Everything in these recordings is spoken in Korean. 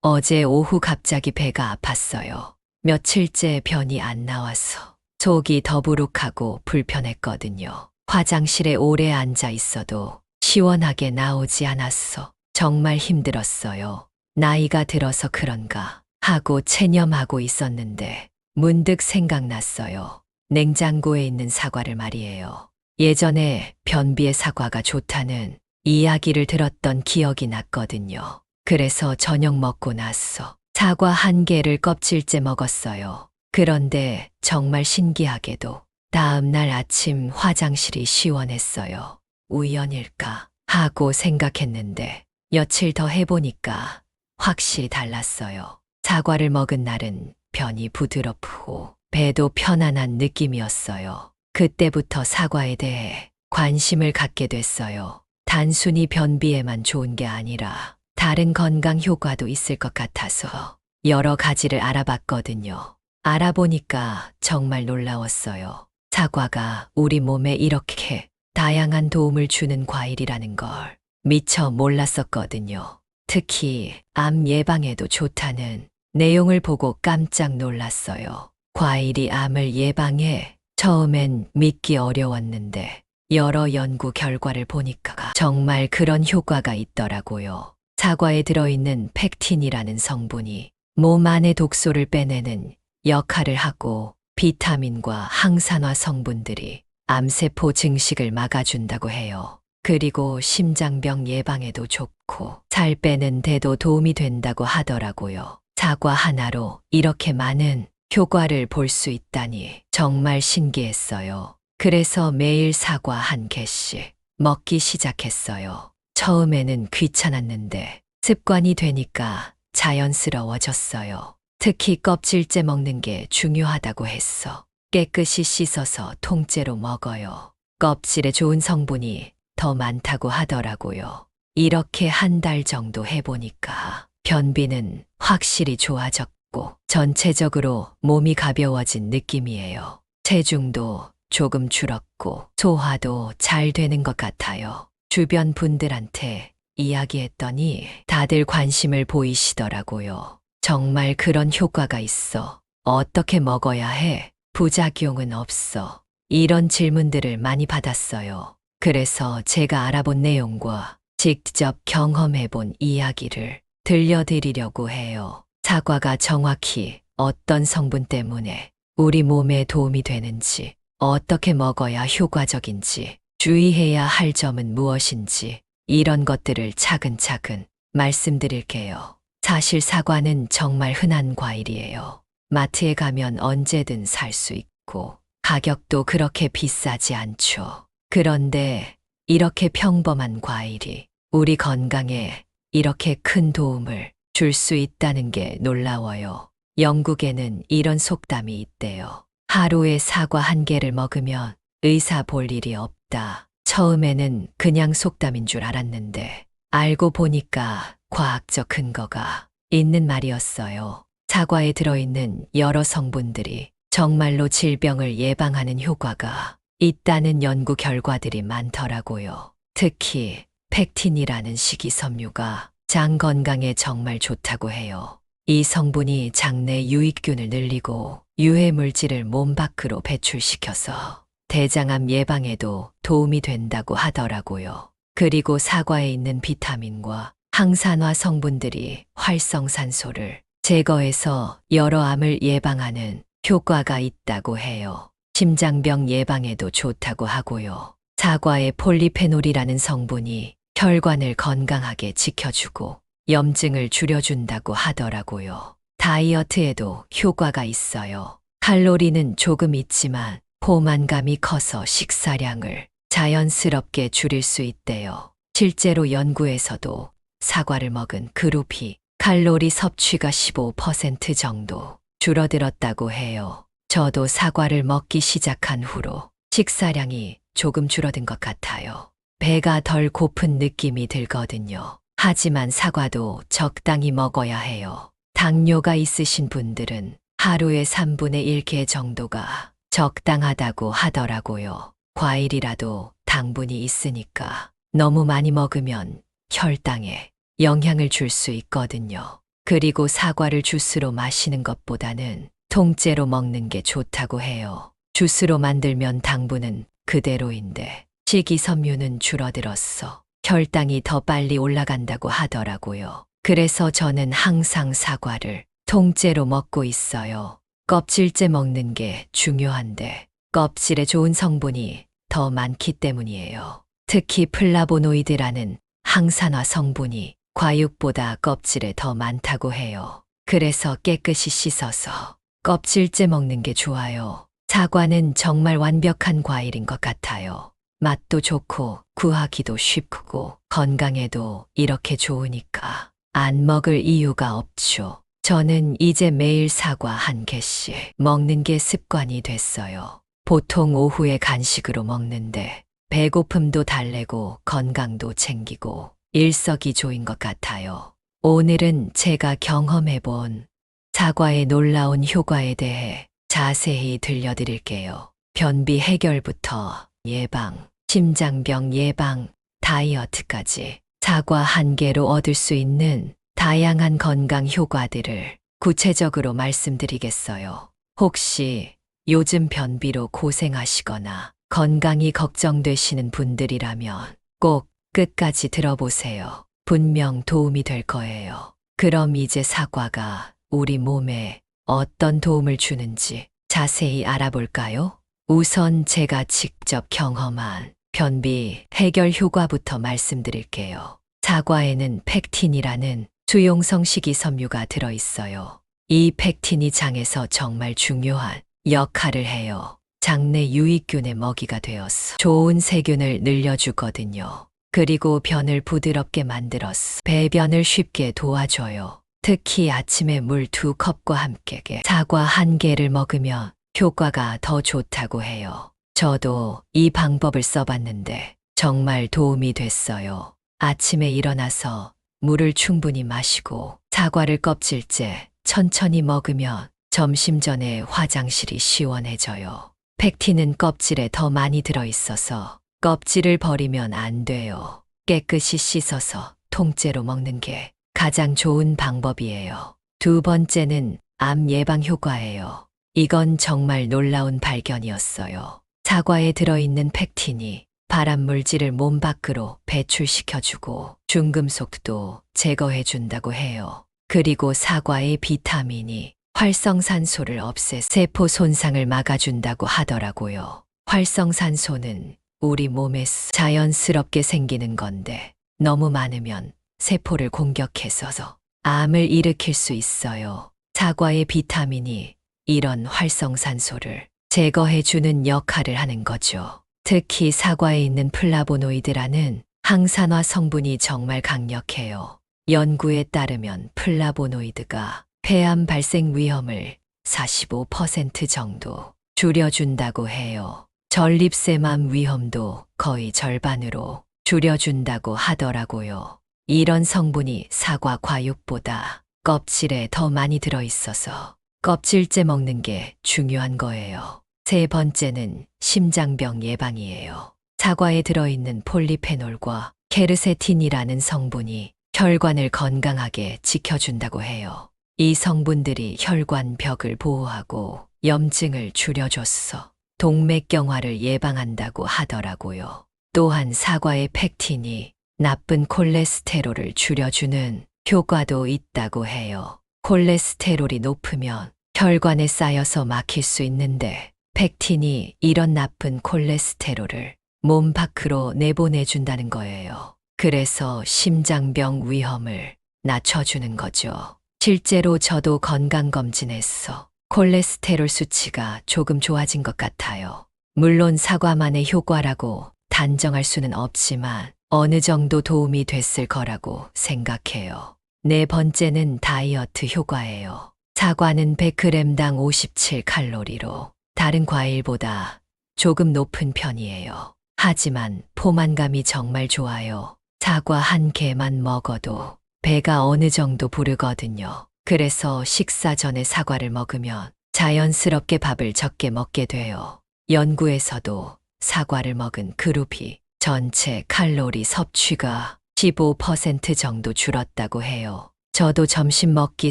어제 오후 갑자기 배가 아팠어요. 며칠째 변이 안 나와서 속이 더부룩하고 불편했거든요. 화장실에 오래 앉아 있어도 시원하게 나오지 않았어. 정말 힘들었어요. 나이가 들어서 그런가 하고 체념하고 있었는데 문득 생각났어요. 냉장고에 있는 사과를 말이에요. 예전에 변비의 사과가 좋다는 이야기를 들었던 기억이 났거든요. 그래서 저녁 먹고 나서 사과 한 개를 껍질째 먹었어요. 그런데 정말 신기하게도 다음 날 아침 화장실이 시원했어요. 우연일까 하고 생각했는데 며칠 더 해보니까 확실히 달랐어요. 사과를 먹은 날은 변이 부드럽고 배도 편안한 느낌이었어요. 그때부터 사과에 대해 관심을 갖게 됐어요. 단순히 변비에만 좋은 게 아니라 다른 건강 효과도 있을 것 같아서 여러 가지를 알아봤거든요. 알아보니까 정말 놀라웠어요. 사과가 우리 몸에 이렇게 다양한 도움을 주는 과일이라는 걸 미처 몰랐었거든요. 특히 암 예방에도 좋다는 내용을 보고 깜짝 놀랐어요. 과일이 암을 예방해 처음엔 믿기 어려웠는데 여러 연구 결과를 보니까 정말 그런 효과가 있더라고요. 사과에 들어있는 팩틴이라는 성분이 몸 안의 독소를 빼내는 역할을 하고 비타민과 항산화 성분들이 암세포 증식을 막아준다고 해요. 그리고 심장병 예방에도 좋고 살 빼는 데도 도움이 된다고 하더라고요. 사과 하나로 이렇게 많은 효과를 볼 수 있다니 정말 신기했어요. 그래서 매일 사과 한 개씩 먹기 시작했어요. 처음에는 귀찮았는데 습관이 되니까 자연스러워졌어요. 특히 껍질째 먹는 게 중요하다고 했어. 깨끗이 씻어서 통째로 먹어요. 껍질에 좋은 성분이 더 많다고 하더라고요. 이렇게 한 달 정도 해보니까 변비는 확실히 좋아졌고 전체적으로 몸이 가벼워진 느낌이에요. 체중도 조금 줄었고 소화도 잘 되는 것 같아요. 주변 분들한테 이야기했더니 다들 관심을 보이시더라고요. 정말 그런 효과가 있어. 어떻게 먹어야 해? 부작용은 없어. 이런 질문들을 많이 받았어요. 그래서 제가 알아본 내용과 직접 경험해 본 이야기를 들려드리려고 해요. 사과가 정확히 어떤 성분 때문에 우리 몸에 도움이 되는지, 어떻게 먹어야 효과적인지, 주의해야 할 점은 무엇인지, 이런 것들을 차근차근 말씀드릴게요. 사실 사과는 정말 흔한 과일이에요. 마트에 가면 언제든 살 수 있고, 가격도 그렇게 비싸지 않죠. 그런데 이렇게 평범한 과일이 우리 건강에 이렇게 큰 도움을 줄 수 있다는 게 놀라워요. 영국에는 이런 속담이 있대요. 하루에 사과 한 개를 먹으면 의사 볼 일이 없다. 처음에는 그냥 속담인 줄 알았는데 알고 보니까 과학적 근거가 있는 말이었어요. 사과에 들어있는 여러 성분들이 정말로 질병을 예방하는 효과가 있다는 연구 결과들이 많더라고요. 특히 팩틴이라는 식이섬유가 장 건강에 정말 좋다고 해요. 이 성분이 장내 유익균을 늘리고 유해 물질을 몸 밖으로 배출시켜서 대장암 예방에도 도움이 된다고 하더라고요. 그리고 사과에 있는 비타민과 항산화 성분들이 활성산소를 제거해서 여러 암을 예방하는 효과가 있다고 해요. 심장병 예방에도 좋다고 하고요. 사과의 폴리페놀이라는 성분이 혈관을 건강하게 지켜주고 염증을 줄여준다고 하더라고요. 다이어트에도 효과가 있어요. 칼로리는 조금 있지만 포만감이 커서 식사량을 자연스럽게 줄일 수 있대요. 실제로 연구에서도 사과를 먹은 그룹이 칼로리 섭취가 15% 정도 줄어들었다고 해요. 저도 사과를 먹기 시작한 후로 식사량이 조금 줄어든 것 같아요. 배가 덜 고픈 느낌이 들거든요. 하지만 사과도 적당히 먹어야 해요. 당뇨가 있으신 분들은 하루에 3분의 1개 정도가 적당하다고 하더라고요. 과일이라도 당분이 있으니까 너무 많이 먹으면 혈당에 영향을 줄 수 있거든요. 그리고 사과를 주스로 마시는 것보다는 통째로 먹는 게 좋다고 해요. 주스로 만들면 당분은 그대로인데 식이섬유는 줄어들었어. 혈당이 더 빨리 올라간다고 하더라고요. 그래서 저는 항상 사과를 통째로 먹고 있어요. 껍질째 먹는 게 중요한데 껍질에 좋은 성분이 더 많기 때문이에요. 특히 플라보노이드라는 항산화 성분이 과육보다 껍질에 더 많다고 해요. 그래서 깨끗이 씻어서 껍질째 먹는 게 좋아요. 사과는 정말 완벽한 과일인 것 같아요. 맛도 좋고 구하기도 쉽고 건강에도 이렇게 좋으니까 안 먹을 이유가 없죠. 저는 이제 매일 사과 한 개씩 먹는 게 습관이 됐어요. 보통 오후에 간식으로 먹는데 배고픔도 달래고 건강도 챙기고 일석이조인 것 같아요. 오늘은 제가 경험해 본 사과의 놀라운 효과에 대해 자세히 들려드릴게요. 변비 해결부터 예방, 심장병 예방, 다이어트까지 사과 한 개로 얻을 수 있는 다양한 건강 효과들을 구체적으로 말씀드리겠어요. 혹시 요즘 변비로 고생하시거나 건강이 걱정되시는 분들이라면 꼭 끝까지 들어보세요. 분명 도움이 될 거예요. 그럼 이제 사과가 우리 몸에 어떤 도움을 주는지 자세히 알아볼까요? 우선 제가 직접 경험한 변비 해결 효과부터 말씀드릴게요. 사과에는 팩틴이라는 수용성 식이섬유가 들어있어요. 이 팩틴이 장에서 정말 중요한 역할을 해요. 장내 유익균의 먹이가 되어서 좋은 세균을 늘려주거든요. 그리고 변을 부드럽게 만들어서 배변을 쉽게 도와줘요. 특히 아침에 물 두 컵과 함께 사과 한 개를 먹으면 효과가 더 좋다고 해요. 저도 이 방법을 써봤는데 정말 도움이 됐어요. 아침에 일어나서 물을 충분히 마시고 사과를 껍질째 천천히 먹으면 점심 전에 화장실이 시원해져요. 팩틴은 껍질에 더 많이 들어있어서 껍질을 버리면 안 돼요. 깨끗이 씻어서 통째로 먹는 게 가장 좋은 방법이에요. 두 번째는 암 예방 효과예요. 이건 정말 놀라운 발견이었어요. 사과에 들어있는 팩틴이 발암 물질을 몸 밖으로 배출시켜주고 중금속도 제거해준다고 해요. 그리고 사과의 비타민이 활성산소를 없애 세포 손상을 막아준다고 하더라고요. 활성산소는 우리 몸에 자연스럽게 생기는 건데 너무 많으면 세포를 공격해서서 암을 일으킬 수 있어요. 사과의 비타민이 이런 활성산소를 제거해주는 역할을 하는 거죠. 특히 사과에 있는 플라보노이드라는 항산화 성분이 정말 강력해요. 연구에 따르면 플라보노이드가 폐암 발생 위험을 45% 정도 줄여준다고 해요. 전립선암 위험도 거의 절반으로 줄여준다고 하더라고요. 이런 성분이 사과 과육보다 껍질에 더 많이 들어있어서 껍질째 먹는 게 중요한 거예요. 세 번째는 심장병 예방이에요. 사과에 들어있는 폴리페놀과 케르세틴이라는 성분이 혈관을 건강하게 지켜준다고 해요. 이 성분들이 혈관 벽을 보호하고 염증을 줄여줬어. 동맥경화를 예방한다고 하더라고요. 또한 사과의 팩틴이 나쁜 콜레스테롤을 줄여주는 효과도 있다고 해요. 콜레스테롤이 높으면 혈관에 쌓여서 막힐 수 있는데 팩틴이 이런 나쁜 콜레스테롤을 몸 밖으로 내보내준다는 거예요. 그래서 심장병 위험을 낮춰주는 거죠. 실제로 저도 건강검진했어. 콜레스테롤 수치가 조금 좋아진 것 같아요. 물론 사과만의 효과라고 단정할 수는 없지만 어느 정도 도움이 됐을 거라고 생각해요. 네 번째는 다이어트 효과예요. 사과는 100g당 57칼로리로 다른 과일보다 조금 높은 편이에요. 하지만 포만감이 정말 좋아요. 사과 한 개만 먹어도 배가 어느 정도 부르거든요. 그래서 식사 전에 사과를 먹으면 자연스럽게 밥을 적게 먹게 돼요. 연구에서도 사과를 먹은 그룹이 전체 칼로리 섭취가 15% 정도 줄었다고 해요. 저도 점심 먹기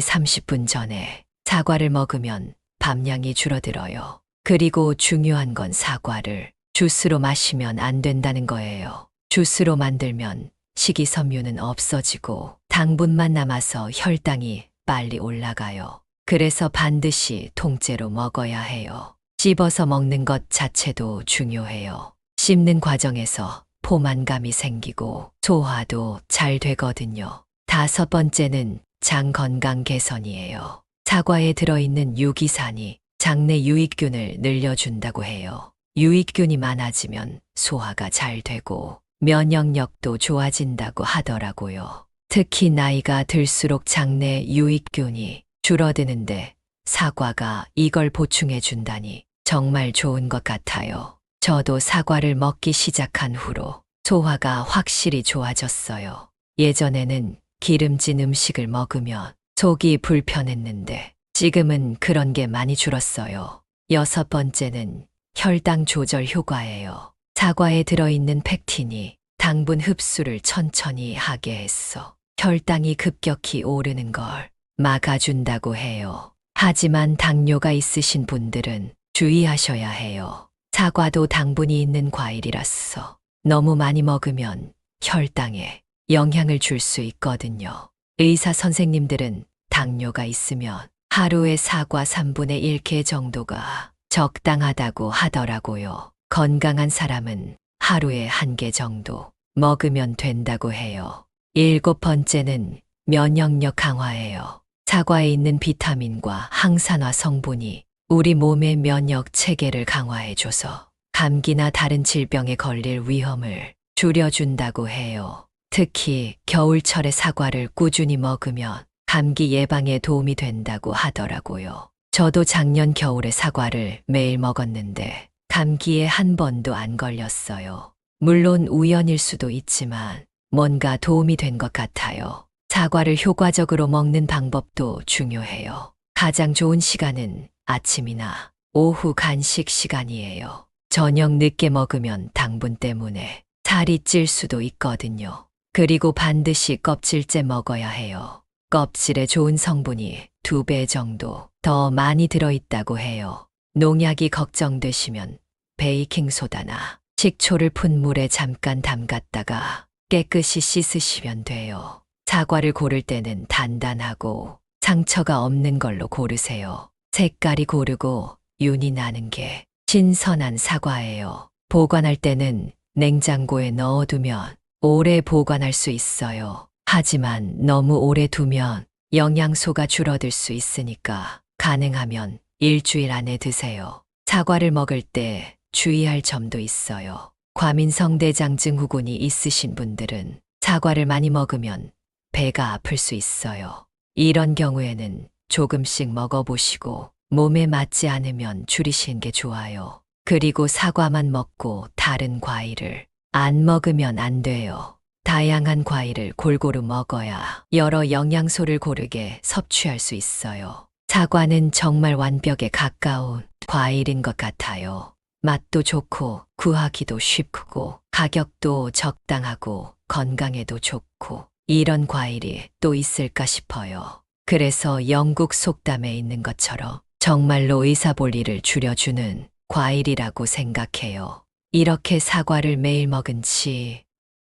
30분 전에 사과를 먹으면 밤량이 줄어들어요. 그리고 중요한 건 사과를 주스로 마시면 안 된다는 거예요. 주스로 만들면 식이섬유는 없어지고 당분만 남아서 혈당이 빨리 올라가요. 그래서 반드시 통째로 먹어야 해요. 씹어서 먹는 것 자체도 중요해요. 씹는 과정에서 포만감이 생기고 소화도 잘 되거든요. 다섯 번째는 장 건강 개선이에요. 사과에 들어있는 유기산이 장내 유익균을 늘려준다고 해요. 유익균이 많아지면 소화가 잘 되고 면역력도 좋아진다고 하더라고요. 특히 나이가 들수록 장내 유익균이 줄어드는데 사과가 이걸 보충해 준다니 정말 좋은 것 같아요. 저도 사과를 먹기 시작한 후로 소화가 확실히 좋아졌어요. 예전에는 기름진 음식을 먹으면 속이 불편했는데 지금은 그런 게 많이 줄었어요. 여섯 번째는 혈당 조절 효과예요. 사과에 들어있는 펙틴이 당분 흡수를 천천히 하게 했어. 혈당이 급격히 오르는 걸 막아준다고 해요. 하지만 당뇨가 있으신 분들은 주의하셔야 해요. 사과도 당분이 있는 과일이라서 너무 많이 먹으면 혈당에 영향을 줄 수 있거든요. 의사 선생님들은 당뇨가 있으면 하루에 사과 3분의 1개 정도가 적당하다고 하더라고요. 건강한 사람은 하루에 한 개 정도 먹으면 된다고 해요. 일곱 번째는 면역력 강화예요. 사과에 있는 비타민과 항산화 성분이 우리 몸의 면역 체계를 강화해줘서 감기나 다른 질병에 걸릴 위험을 줄여준다고 해요. 특히 겨울철에 사과를 꾸준히 먹으면 감기 예방에 도움이 된다고 하더라고요. 저도 작년 겨울에 사과를 매일 먹었는데 감기에 한 번도 안 걸렸어요. 물론 우연일 수도 있지만 뭔가 도움이 된 것 같아요. 사과를 효과적으로 먹는 방법도 중요해요. 가장 좋은 시간은 아침이나 오후 간식 시간이에요. 저녁 늦게 먹으면 당분 때문에 살이 찔 수도 있거든요. 그리고 반드시 껍질째 먹어야 해요. 껍질에 좋은 성분이 두 배 정도 더 많이 들어있다고 해요. 농약이 걱정되시면 베이킹소다나 식초를 푼 물에 잠깐 담갔다가 깨끗이 씻으시면 돼요. 사과를 고를 때는 단단하고 상처가 없는 걸로 고르세요. 색깔이 고르고 윤이 나는 게 신선한 사과예요. 보관할 때는 냉장고에 넣어두면 오래 보관할 수 있어요. 하지만 너무 오래 두면 영양소가 줄어들 수 있으니까 가능하면 일주일 안에 드세요. 사과를 먹을 때 주의할 점도 있어요. 과민성 대장 증 후군이 있으신 분들은 사과를 많이 먹으면 배가 아플 수 있어요. 이런 경우에는 조금씩 먹어보시고 몸에 맞지 않으면 줄이시는 게 좋아요. 그리고 사과만 먹고 다른 과일을 안 먹으면 안 돼요. 다양한 과일을 골고루 먹어야 여러 영양소를 고르게 섭취할 수 있어요. 사과는 정말 완벽에 가까운 과일인 것 같아요. 맛도 좋고 구하기도 쉽고 가격도 적당하고 건강에도 좋고 이런 과일이 또 있을까 싶어요. 그래서 영국 속담에 있는 것처럼 정말로 의사 볼일을 줄여주는 과일이라고 생각해요. 이렇게 사과를 매일 먹은 지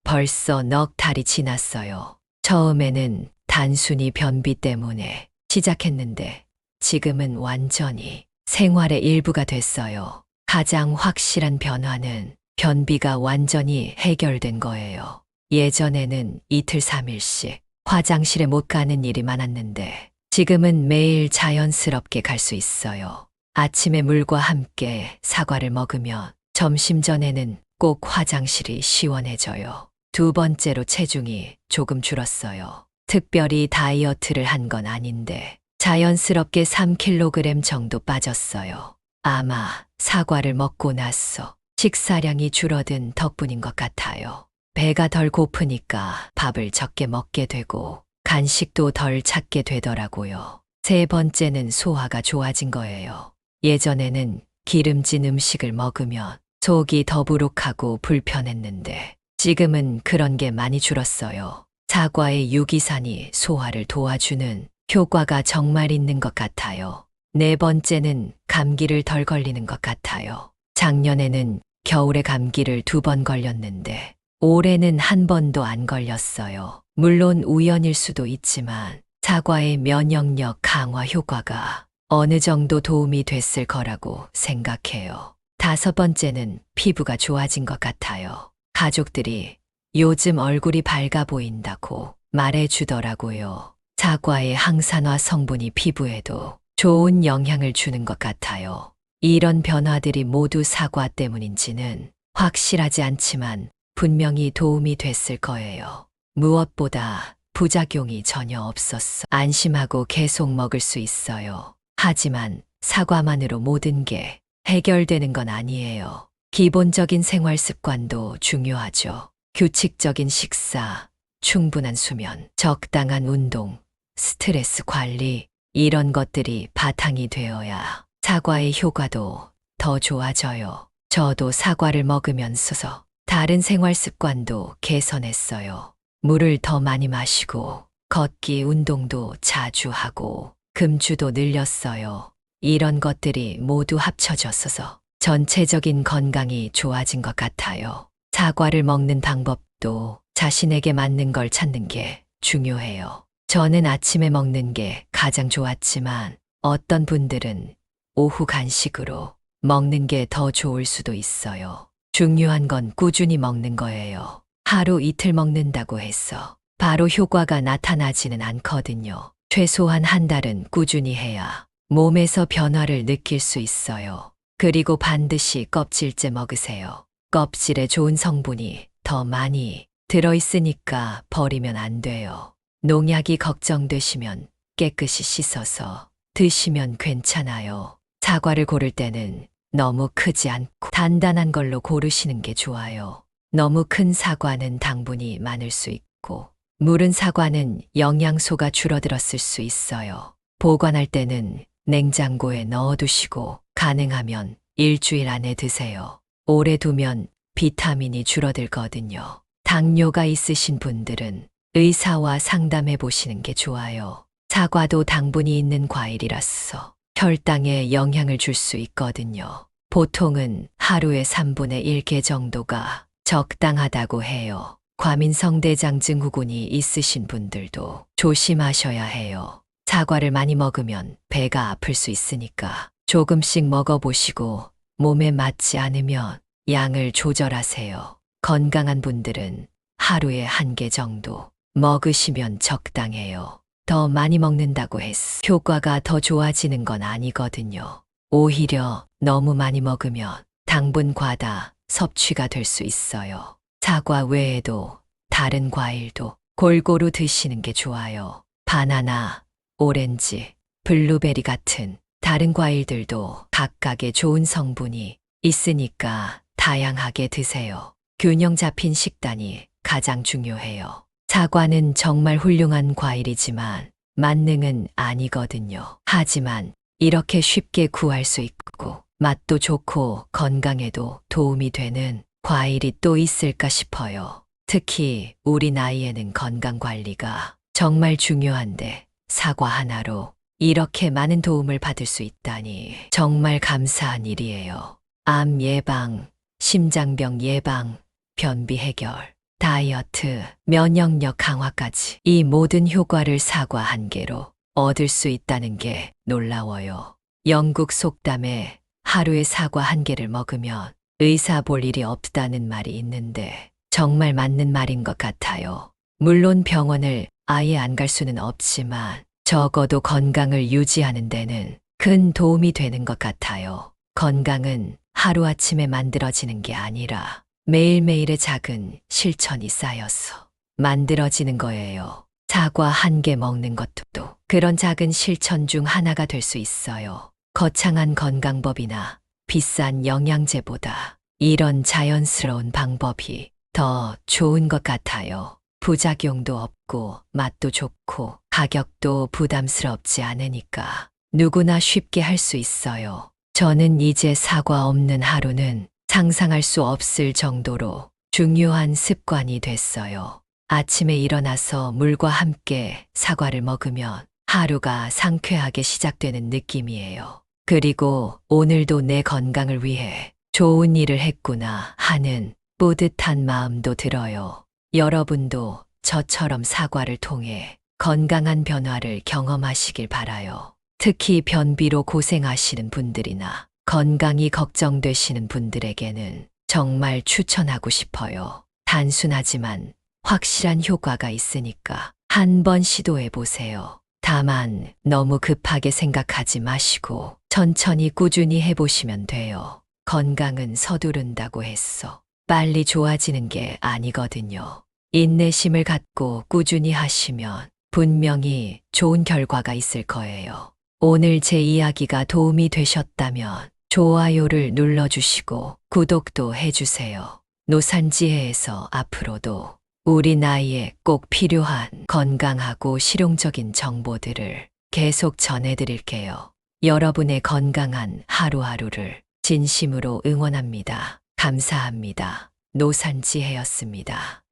벌써 넉 달이 지났어요. 처음에는 단순히 변비 때문에 시작했는데 지금은 완전히 생활의 일부가 됐어요. 가장 확실한 변화는 변비가 완전히 해결된 거예요. 예전에는 이틀 삼일씩 화장실에 못 가는 일이 많았는데 지금은 매일 자연스럽게 갈 수 있어요. 아침에 물과 함께 사과를 먹으면 점심 전에는 꼭 화장실이 시원해져요. 두 번째로 체중이 조금 줄었어요. 특별히 다이어트를 한 건 아닌데 자연스럽게 3kg 정도 빠졌어요. 아마 사과를 먹고 나서 식사량이 줄어든 덕분인 것 같아요. 배가 덜 고프니까 밥을 적게 먹게 되고 간식도 덜 찾게 되더라고요. 세 번째는 소화가 좋아진 거예요. 예전에는 기름진 음식을 먹으면 속이 더부룩하고 불편했는데 지금은 그런 게 많이 줄었어요. 사과의 유기산이 소화를 도와주는 효과가 정말 있는 것 같아요. 네 번째는 감기를 덜 걸리는 것 같아요. 작년에는 겨울에 감기를 두 번 걸렸는데 올해는 한 번도 안 걸렸어요. 물론 우연일 수도 있지만 사과의 면역력 강화 효과가 어느 정도 도움이 됐을 거라고 생각해요. 다섯 번째는 피부가 좋아진 것 같아요. 가족들이 요즘 얼굴이 밝아 보인다고 말해주더라고요. 사과의 항산화 성분이 피부에도 좋은 영향을 주는 것 같아요. 이런 변화들이 모두 사과 때문인지는 확실하지 않지만 분명히 도움이 됐을 거예요. 무엇보다 부작용이 전혀 없었어. 안심하고 계속 먹을 수 있어요. 하지만 사과만으로 모든 게 해결되는 건 아니에요. 기본적인 생활 습관도 중요하죠. 규칙적인 식사, 충분한 수면, 적당한 운동, 스트레스 관리, 이런 것들이 바탕이 되어야 사과의 효과도 더 좋아져요. 저도 사과를 먹으면서 다른 생활 습관도 개선했어요. 물을 더 많이 마시고 걷기 운동도 자주 하고 금주도 늘렸어요. 이런 것들이 모두 합쳐졌어서 전체적인 건강이 좋아진 것 같아요. 사과를 먹는 방법도 자신에게 맞는 걸 찾는 게 중요해요. 저는 아침에 먹는 게 가장 좋았지만 어떤 분들은 오후 간식으로 먹는 게 더 좋을 수도 있어요. 중요한 건 꾸준히 먹는 거예요. 하루 이틀 먹는다고 해서 바로 효과가 나타나지는 않거든요. 최소한 한 달은 꾸준히 해야 몸에서 변화를 느낄 수 있어요. 그리고 반드시 껍질째 먹으세요. 껍질에 좋은 성분이 더 많이 들어있으니까 버리면 안 돼요. 농약이 걱정되시면 깨끗이 씻어서 드시면 괜찮아요. 사과를 고를 때는 너무 크지 않고 단단한 걸로 고르시는 게 좋아요. 너무 큰 사과는 당분이 많을 수 있고, 물은 사과는 영양소가 줄어들었을 수 있어요. 보관할 때는 냉장고에 넣어두시고, 가능하면 일주일 안에 드세요. 오래 두면 비타민이 줄어들거든요. 당뇨가 있으신 분들은 의사와 상담해 보시는 게 좋아요. 사과도 당분이 있는 과일이라서 혈당에 영향을 줄 수 있거든요. 보통은 하루에 3분의 1개 정도가 적당하다고 해요. 과민성 대장 증 후군이 있으신 분들도 조심하셔야 해요. 사과를 많이 먹으면 배가 아플 수 있으니까 조금씩 먹어보시고 몸에 맞지 않으면 양을 조절하세요. 건강한 분들은 하루에 한 개 정도 먹으시면 적당해요. 더 많이 먹는다고 해서 효과가 더 좋아지는 건 아니거든요. 오히려 너무 많이 먹으면 당분 과다 섭취가 될 수 있어요. 사과 외에도 다른 과일도 골고루 드시는 게 좋아요. 바나나, 오렌지, 블루베리 같은 다른 과일들도 각각의 좋은 성분이 있으니까 다양하게 드세요. 균형 잡힌 식단이 가장 중요해요. 사과는 정말 훌륭한 과일이지만 만능은 아니거든요. 하지만 이렇게 쉽게 구할 수 있고 맛도 좋고 건강에도 도움이 되는 과일이 또 있을까 싶어요. 특히 우리 나이에는 건강 관리가 정말 중요한데 사과 하나로 이렇게 많은 도움을 받을 수 있다니 정말 감사한 일이에요. 암 예방, 심장병 예방, 변비 해결, 다이어트, 면역력 강화까지 이 모든 효과를 사과 한 개로 얻을 수 있다는 게 놀라워요. 영국 속담에 하루에 사과 한 개를 먹으면 의사 볼 일이 없다는 말이 있는데 정말 맞는 말인 것 같아요. 물론 병원을 아예 안 갈 수는 없지만 적어도 건강을 유지하는 데는 큰 도움이 되는 것 같아요. 건강은 하루아침에 만들어지는 게 아니라 매일매일의 작은 실천이 쌓여서 만들어지는 거예요. 사과 한 개 먹는 것도 그런 작은 실천 중 하나가 될 수 있어요. 거창한 건강법이나 비싼 영양제보다 이런 자연스러운 방법이 더 좋은 것 같아요. 부작용도 없고 맛도 좋고 가격도 부담스럽지 않으니까 누구나 쉽게 할 수 있어요. 저는 이제 사과 없는 하루는 상상할 수 없을 정도로 중요한 습관이 됐어요. 아침에 일어나서 물과 함께 사과를 먹으면 하루가 상쾌하게 시작되는 느낌이에요. 그리고 오늘도 내 건강을 위해 좋은 일을 했구나 하는 뿌듯한 마음도 들어요. 여러분도 저처럼 사과를 통해 건강한 변화를 경험하시길 바라요. 특히 변비로 고생하시는 분들이나 건강이 걱정되시는 분들에게는 정말 추천하고 싶어요. 단순하지만 확실한 효과가 있으니까 한번 시도해 보세요. 다만 너무 급하게 생각하지 마시고 천천히 꾸준히 해보시면 돼요. 건강은 서두른다고 했어. 빨리 좋아지는 게 아니거든요. 인내심을 갖고 꾸준히 하시면 분명히 좋은 결과가 있을 거예요. 오늘 제 이야기가 도움이 되셨다면 좋아요를 눌러주시고 구독도 해주세요. 노산지혜에서 앞으로도 우리 나이에 꼭 필요한 건강하고 실용적인 정보들을 계속 전해드릴게요. 여러분의 건강한 하루하루를 진심으로 응원합니다. 감사합니다. 노산지혜였습니다.